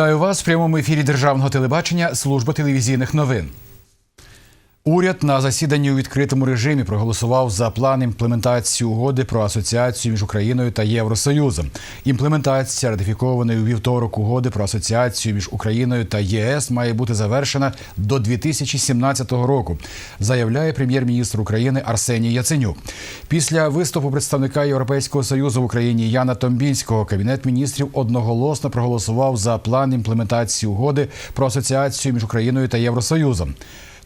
Вітаю вас в прямому ефірі Державного телебачення Служба телевізійних новин. Уряд на засіданні у відкритому режимі проголосував за план імплементації угоди про асоціацію між Україною та Євросоюзом. Імплементація ратифікованої у вівторок угоди про асоціацію між Україною та ЄС має бути завершена до 2017 року, заявляє прем'єр-міністр України Арсеній Яценюк. Після виступу представника Європейського союзу в Україні Яна Томбінського кабінет міністрів одноголосно проголосував за план імплементації угоди про асоціацію між Україною та Євросоюзом.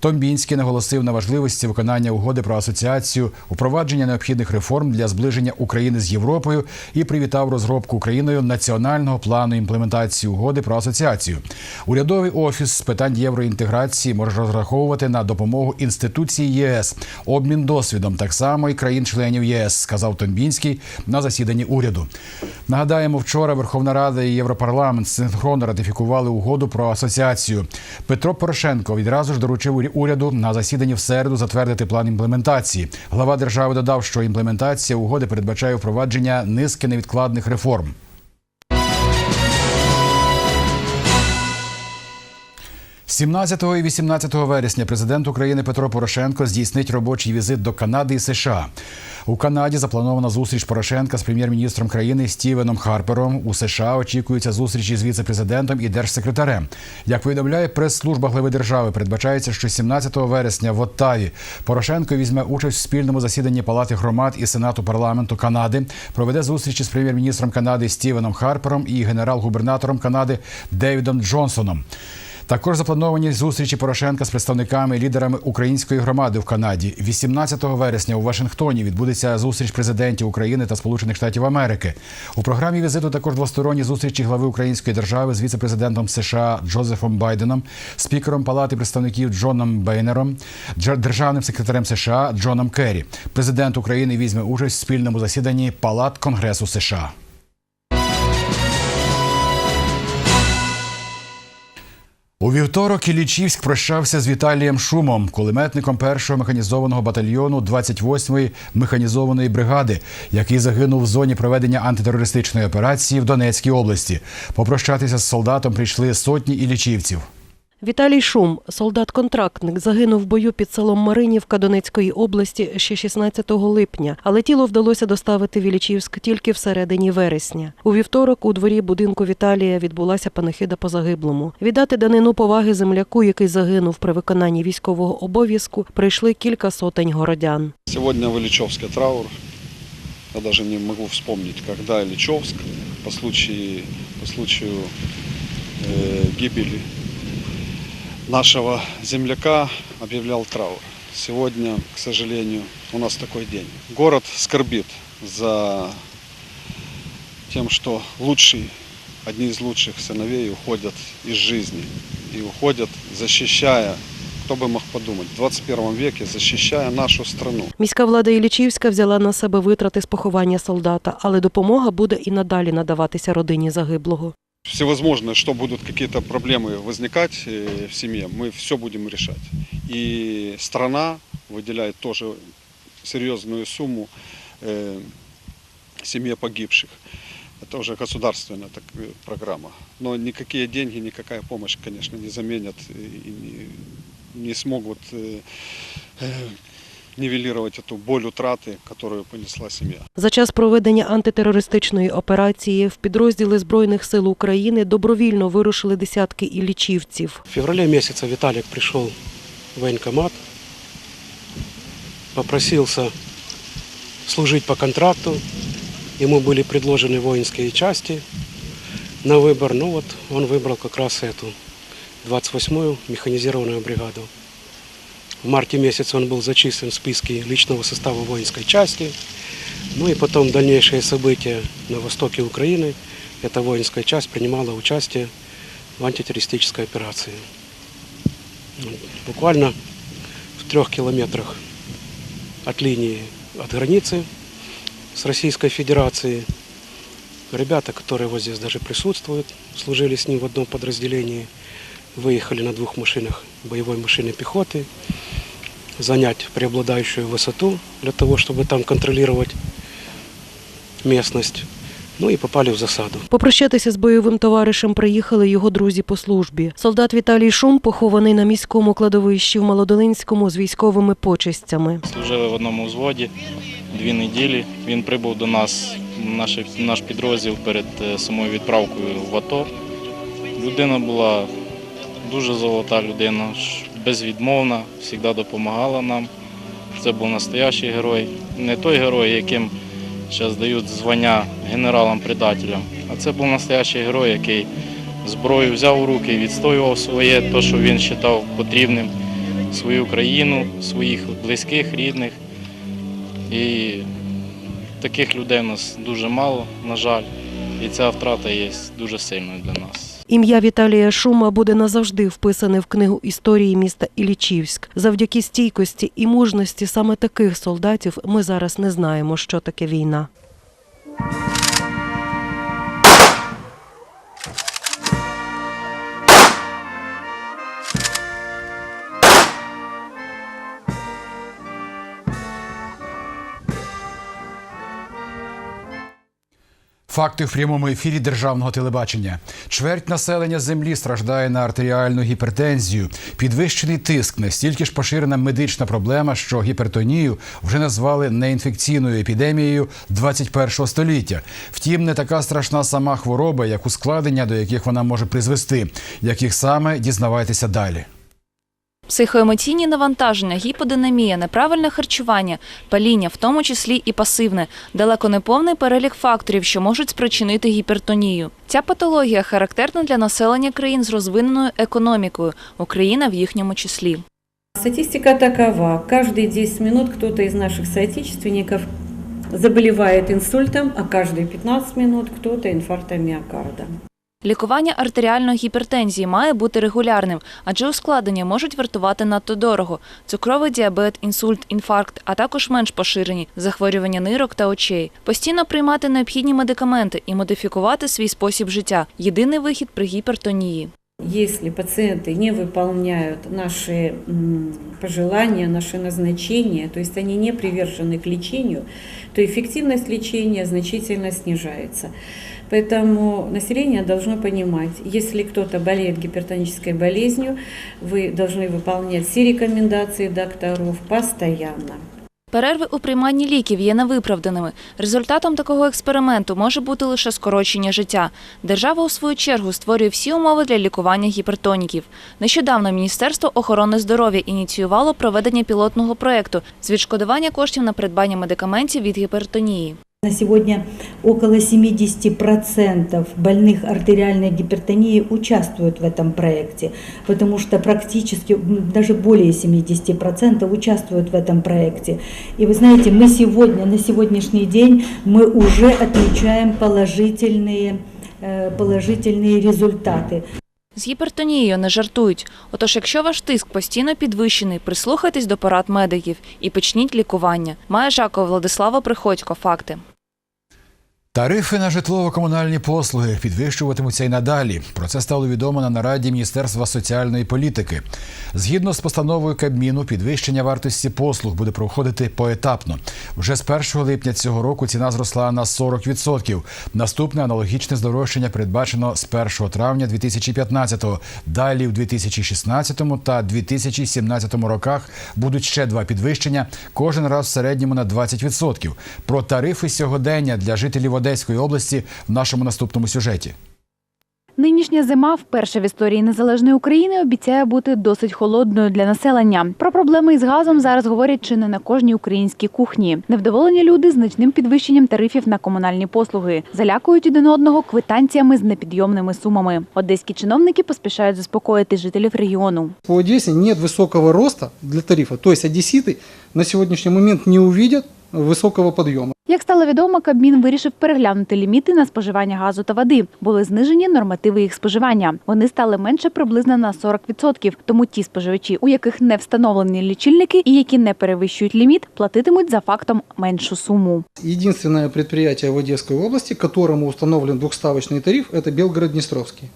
Томбінський наголосив на важливості виконання угоди про асоціацію, упровадження необхідних реформ для зближення України з Європою і привітав розробку Україною національного плану імплементації угоди про асоціацію. Урядовий офіс з питань євроінтеграції може розраховувати на допомогу інституції єС, обмін досвідом так само і країн-членів єС, сказав Томбінський на засіданні уряду. Нагадаємо, вчора Верховна Рада і Європарламент синхронно ратифікували угоду про асоціацію. Петро Порошенко відразу ж доручив уряду на засіданні в середу затвердити план імплементації. Глава держави додав, що імплементація угоди передбачає впровадження низки невідкладних реформ. – 17 і 18 вересня президент України Петро Порошенко здійснить робочий візит до Канади і США. У Канаді запланована зустріч Порошенка з прем'єр-міністром країни Стівеном Харпером. У США очікуються зустрічі з віце-президентом і держсекретарем. Як повідомляє прес-служба глави держави, передбачається, що 17 вересня в Оттаві Порошенко візьме участь в спільному засіданні Палати громад і Сенату парламенту Канади, проведе зустрічі з прем'єр-міністром Канади Стівеном Харпером і генерал-губернатором Канади Девідом Джонсоном. Також заплановані зустрічі Порошенка з представниками і лідерами української громади в Канаді. 18 вересня у Вашингтоні відбудеться зустріч президентів України та Сполучених Штатів Америки. У програмі візиту також двосторонні зустрічі глави Української держави з віце-президентом США Джозефом Байденом, спікером Палати представників Джоном Бейнером, державним секретарем США Джоном Керрі. Президент України візьме участь в спільному засіданні Палат Конгресу США. У вівторок Ілічівськ прощався з Віталієм Шумом, кулеметником першого механізованого батальйону 28-ї механізованої бригади, який загинув в зоні проведення антитерористичної операції в Донецькій області. Попрощатися з солдатом прийшли сотні іллічівців. Віталій Шум, солдат-контрактник, загинув в бою під селом Маринівка Донецької області ще 16 липня, але тіло вдалося доставити в Ілічівськ тільки всередині вересня. У вівторок у дворі будинку Віталія відбулася панихида по загиблому. Віддати данину поваги земляку, який загинув при виконанні військового обов'язку, прийшли кілька сотень городян. Сегодня в траур. Я даже не могу вспомнить, когда Ильичевск по случаю, по случаю э, гибели нашего земляка объявлял траур. Сегодня, к сожалению, у нас такой день. Город скорбит за тем, что лучший, одни из лучших сыновей уходят из жизни. И уходят, защищая, кто бы мог подумать, в 21 веке, защищая нашу страну. Міська влада Ілічівська взяла на себе витрати з поховання солдата, але допомога буде і надалі надаватися родині загиблого. Всевозможно, что будут какие-то проблемы возникать э, в семье, мы все будем решать. И страна выделяет тоже серьезную сумму э, семье погибших. Это уже государственная так, э, программа. Но никакие деньги, никакая помощь, конечно, не заменят и не, не смогут э, э, нивелировать эту боль утраты, которую понесла семья. За час проведення антитерористичної операції в підрозділи Збройних сил України добровільно вирушили десятки іллічівців. В феврале месяце Виталик пришел в военкомат, попросился служить по контракту. Ему были предложены воинские части на выбор. Ну вот он выбрал как раз эту, 28-ю механизированную бригаду. В марте месяце он был зачислен в списке личного состава воинской части. Ну и потом дальнейшие события на востоке Украины. Эта воинская часть принимала участие в антитеррористической операции. Буквально в трех километрах от линии, от границы с Российской Федерацией. Ребята, которые вот здесь даже присутствуют, служили с ним в одном подразделении, выехали на двух машинах боевой машины пехоты, занять преобладающую высоту для того, чтобы там контролировать местность. Ну и попали в засаду. Попрощатися з бойовим товаришем приїхали його друзі по службі. Солдат Віталій Шум похований на міському кладовищі в Молодолинському з військовими почестями. Служили в одному взводі дві неділі. Він прибув до нас, наш, наш підрозділ перед е, самою відправкою в АТО. Людина була дуже золота людина, безвідмовна, завжди допомагала нам. Це був настоящий герой. Не той герой, яким зараз дають звання генералам-предателям, а це був настоящий герой, який зброю взяв у руки, і відстоював своє, те, що він вважав потрібним свою країну, своїх близьких, рідних. І таких людей у нас дуже мало, на жаль. І ця втрата є дуже сильною для нас. Ім'я Віталія Шума буде назавжди вписане в книгу історії міста Ілічівськ. Завдяки стійкості і мужності саме таких солдатів ми зараз не знаємо, що таке війна. Факти в прямому ефірі державного телебачення. Чверть населення землі страждає на артеріальну гіпертензію. Підвищений тиск настільки ж поширена медична проблема, що гіпертонію вже назвали неінфекційною епідемією 21 століття. Втім, не така страшна сама хвороба, як ускладнення, до яких вона може призвести. Яких саме дізнавайтеся далі. Психоемоційні навантаження, гіподинамія, неправильне харчування, паління, в тому числі і пасивне, далеко не повний перелік факторів, що можуть спричинити гіпертонію. Ця патологія характерна для населення країн з розвиненою економікою, Україна в їхньому числі. Статистика такова. Каждые 10 минут кто-то из наших соотечественников заболевает инсультом, а каждые 15 минут кто-то инфарктом миокарда. Лікування артеріальної гіпертензії має бути регулярним, адже ускладнення можуть вартувати надто дорого. Цукровий діабет, інсульт, інфаркт, а також менш поширені захворювання нирок та очей. Постійно приймати необхідні медикаменти і модифікувати свій спосіб життя єдиний вихід при гіпертонії. Если пациенты не выполняют наши м, пожелания, наши назначения, то есть они не привержены к лечению, то эффективность лечения значительно снижается. Поэтому население должно понимать, если кто-то болеет гипертонической болезнью, вы должны выполнять все рекомендации докторов постоянно. Перерви у прийманні ліків є невиправданими. Результатом такого експерименту може бути лише скорочення життя. Держава у свою чергу створює всі умови для лікування гіпертоніків. Нещодавно Міністерство охорони здоров'я ініціювало проведення пілотного проєкту з відшкодування коштів на придбання медикаментів від гіпертонії. На сегодня около 70% больных артериальной гипертонией участвуют в этом проекте, потому что практически м, даже более 70% участвуют в этом проекте. И вы знаете, мы сегодня, на сегодняшний день, мы уже отмечаем положительные, э, положительные результаты. З гіпертонією не жартують. Отож, якщо ваш тиск постійно підвищений, прислухайтесь до порад медиків і почніть лікування. Має Жакова Владислава Приходько. Факти. Тарифи на житлово-комунальні послуги підвищуватимуться й надалі. Про це стало відомо на нараді Міністерства соціальної політики. Згідно з постановою Кабміну, підвищення вартості послуг буде проходити поетапно. Вже з 1 липня цього року ціна зросла на 40%. Наступне аналогічне здорожчання передбачено з 1 травня 2015-го. Далі в 2016 та 2017 роках будуть ще два підвищення, кожен раз в середньому на 20%. Про тарифи сьогодення для жителів Одеської області в нашому наступному сюжеті. Нинішня зима, вперше в історії незалежної України, обіцяє бути досить холодною для населення. Про проблеми із газом зараз говорять чи не на кожній українській кухні. Невдоволені люди значним підвищенням тарифів на комунальні послуги залякують один одного квитанціями з непідйомними сумами. Одеські чиновники поспішають заспокоїти жителів регіону. По Одессе нет высокого роста для тарифа. То есть одесситы на сегодняшний момент не увидят высокого подъема. Як стало відомо, Кабмін вирішив переглянути ліміти на споживання газу та води. Були знижені нормативи їх споживання. Вони стали менше приблизно на 40%. Тому ті споживачі, у яких не встановлені лічильники і які не перевищують ліміт, платитимуть за фактом меншу суму. Единственное предприятие в Одесской области, которому установлен двухставочный тариф, это Белгород-Днестровский.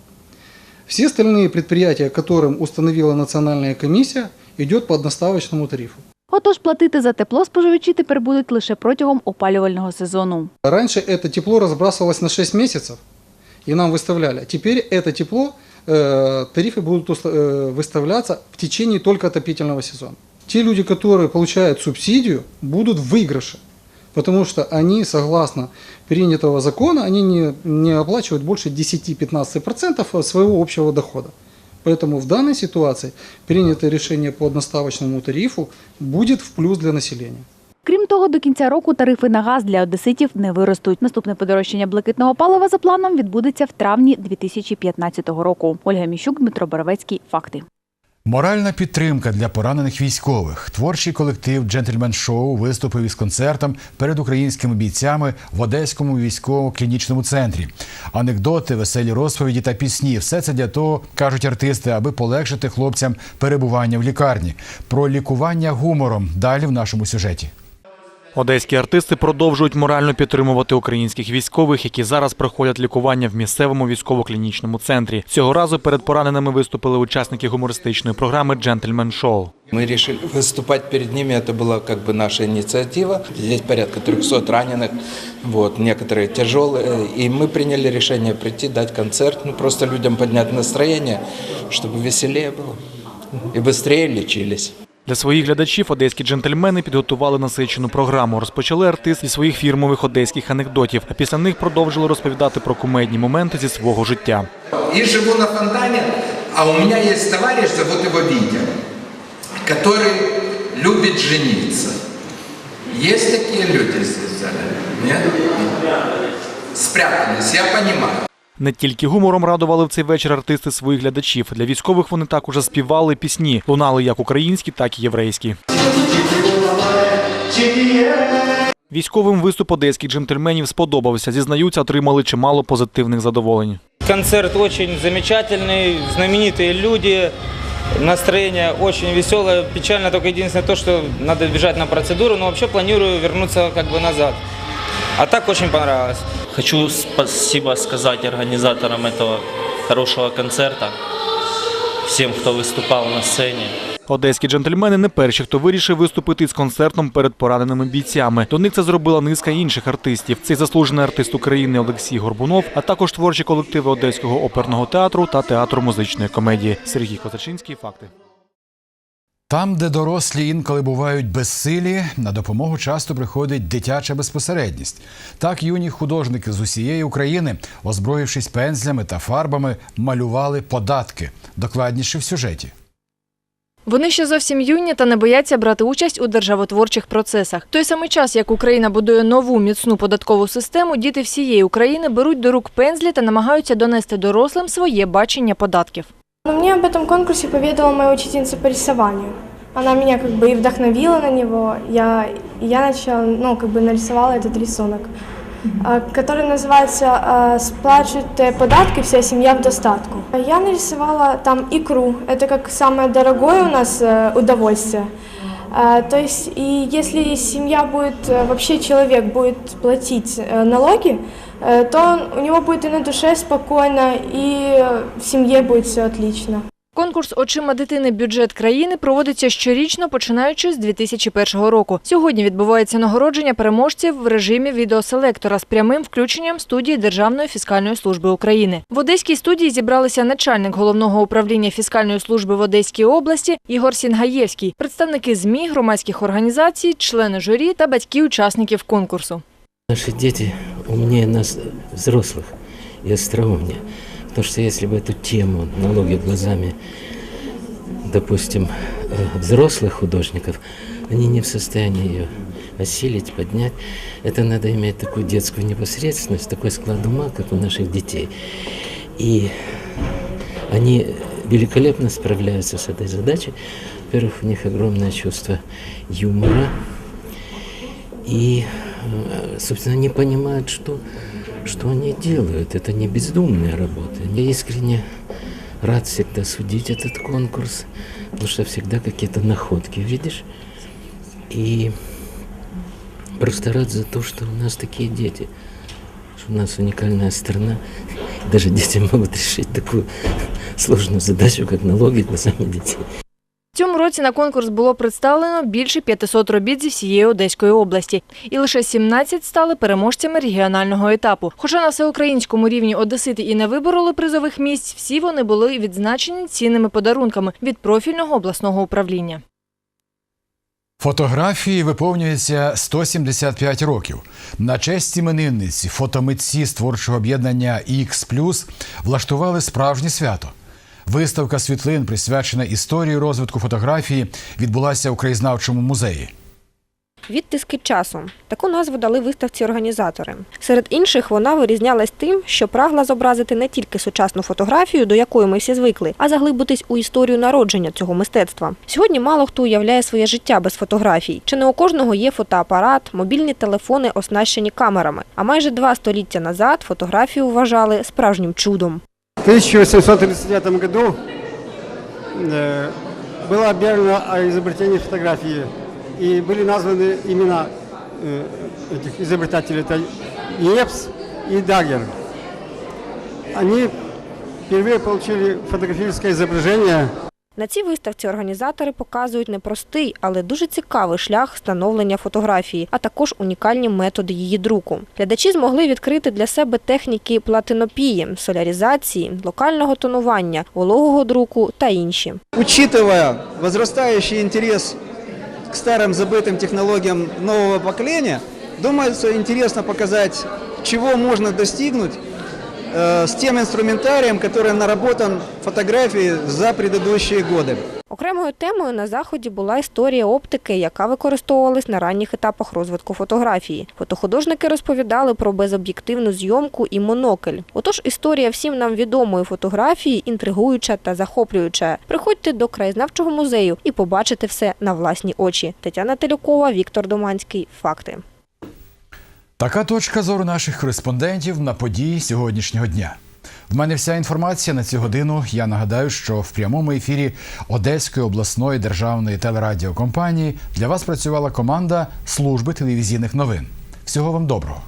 Все остальные предприятия, которым установила национальная комиссия, идет по одноставочному тарифу. Отож, платити за тепло споживачі тепер будуть лише протягом опалювального сезону. Раньше это тепло разбрасывалось на 6 месяцев, и нам выставляли. Теперь это тепло, э, тарифы будут уста- э, выставляться в течение только отопительного сезона. Те люди, которые получают субсидию, будут в выигрыше, потому что они, согласно принятого закона, они не, не оплачивают больше 10-15% своего общего дохода. Поэтому в данной ситуации принятое решение по одноставочному тарифу будет в плюс для населения. Крім того, до кінця року тарифи на газ для одеситів не виростуть. Наступне подорожчання блакитного палива за планом відбудеться в травні 2015 року. Ольга Міщук, Дмитро Боровецький. Факти. Моральна підтримка для поранених військових. Творчий колектив Джентльмен Шоу виступив із концертом перед українськими бійцями в Одеському військово-клінічному центрі. Анекдоти, веселі розповіді та пісні все це для того, кажуть артисти, аби полегшити хлопцям перебування в лікарні. Про лікування гумором далі в нашому сюжеті. Одеські артисти продовжують морально підтримувати українських військових, які зараз проходять лікування в місцевому військово-клінічному центрі. Цього разу перед пораненими виступили учасники гумористичної програми Джентльмен Шоу. Мы решили выступать перед ними, это была как бы наша инициатива. Здесь порядка 300 раненых, вот, некоторые тяжелые. И мы приняли решение прийти, дать концерт, ну, просто людям поднять настроение, чтобы веселее было и быстрее лечились. Для своїх глядачів одеські джентльмени підготували насичену програму. Розпочали артист зі своїх фірмових одеських анекдотів, а після них продовжили розповідати про кумедні моменти зі свого життя. И живу на фонтане, а у меня есть товарищ, зовут его Витя, который любит жениться. Есть такие люди здесь? Нет? Спрятались, я понимаю. Не тільки гумором радували в цей вечір артисти своїх глядачів. Для військових вони також співали пісні, лунали як українські, так і єврейські. Військовим виступ одеських джентльменів сподобався. Зізнаються, отримали чимало позитивних задоволень. Концерт очень замечательный, знаменитые люди, настроение очень веселое. Печально только единственное то, что надо бежать на процедуру, но вообще планирую вернуться как бы назад. А так очень понравилось. Хочу спасибо сказать организаторам этого хорошего концерта, всем, кто выступал на сцене. Одеські джентльмени не перші, хто вирішив виступити з концертом перед пораненими бійцями. До них це зробила низка інших артистів. Цей заслужений артист України Олексій Горбунов, а також творчі колективи Одеського оперного театру та театру музичної комедії. Сергій Козачинський. Факти. Там, де дорослі інколи бувають безсилі, на допомогу часто приходить дитяча безпосередність. Так юні художники з усієї України, озброївшись пензлями та фарбами, малювали податки. Докладніше в сюжеті. Вони ще зовсім юні та не бояться брати участь у державотворчих процесах. Той самий час, як Україна будує нову міцну податкову систему, діти всієї України беруть до рук пензлі та намагаються донести дорослим своє бачення податків. Но мне об этом конкурсе поведала моя учительница по рисованию. Она меня как бы и вдохновила на него. Я, и я начала, ну, как бы нарисовала этот рисунок, а, который называется а, «Сплачивают податки, вся семья в достатку». Я нарисовала там икру. Это как самое дорогое у нас э, удовольствие. А, То есть, и если семья будет, э, вообще человек будет платить э, налоги, э, то у него будет и на душе спокойно, и э, в семье будет все отлично. Конкурс Очима дитини бюджет країни проводиться щорічно, починаючи з 2001 року. Сьогодні відбувається нагородження переможців в режимі відеоселектора з прямим включенням студії Державної фіскальної служби України. В Одеській студії зібралися начальник головного управління фіскальної служби в Одеській області Ігор Сінгаєвський, представники ЗМІ, громадських організацій, члени журі та батьки учасників конкурсу. Наши дети умнее нас, взрослых, и остроумнее. Потому что если бы эту тему налоги глазами, допустим, э, взрослых художников, они не в состоянии ее осилить, поднять. Это надо иметь такую детскую непосредственность, такой склад ума, как у наших детей. И они великолепно справляются с этой задачей. Во-первых, у них огромное чувство юмора, и, собственно, они понимают, что, что они делают. Это не бездумная работа. Я искренне рад всегда судить этот конкурс, потому что всегда какие-то находки видишь. И просто рад за то, что у нас такие дети, что у нас уникальная страна. Даже дети могут решить такую сложную задачу, как налоги глазами детей. Цьому році на конкурс було представлено більше 500 робіт зі всієї Одеської області, і лише 17 стали переможцями регіонального етапу. Хоча на всеукраїнському рівні одесити і не вибороли призових місць, всі вони були відзначені цінними подарунками від профільного обласного управління. Фотографії виповнюється 175 років. На честь іменинниці фотомитці з творчого об'єднання X+, влаштували справжнє свято. Виставка світлин, присвячена історії розвитку фотографії, відбулася у краєзнавчому музеї. Відтиски часу. Таку назву дали виставці організатори. Серед інших вона вирізнялась тим, що прагла зобразити не тільки сучасну фотографію, до якої ми всі звикли, а заглибитись у історію народження цього мистецтва. Сьогодні мало хто уявляє своє життя без фотографій. Чи не у кожного є фотоапарат, мобільні телефони, оснащені камерами. А майже два століття назад фотографію вважали справжнім чудом. В 1839 году э, было объявлено о изобретении фотографии, и были названы имена э, этих изобретателей. Это Епс и Дагер. Они впервые получили фотографическое изображение На цій виставці організатори показують не простий, але дуже цікавий шлях становлення фотографії, а також унікальні методи її друку. Глядачі змогли відкрити для себе техніки платинопії, соляризації, локального тонування, вологого друку та інші. Учитывая возрастающий интерес к старым забытым технологиям нового поколения, думаю, что интересно показать, чего можно достигнуть э, с тем инструментарием, который наработан в фотографии за предыдущие годы. Окремою темою на заході була історія оптики, яка використовувалась на ранніх етапах розвитку фотографії. Фотохудожники розповідали про безоб'єктивну зйомку і монокль. Отож, історія всім нам відомої фотографії інтригуюча та захоплююча. Приходьте до краєзнавчого музею і побачите все на власні очі. Тетяна Телюкова, Віктор Доманський. Факти. Така точка зору наших кореспондентів на події сьогоднішнього дня. В мене вся інформація на цю годину. Я нагадаю, що в прямому ефірі Одеської обласної державної телерадіокомпанії для вас працювала команда служби телевізійних новин. Всього вам доброго.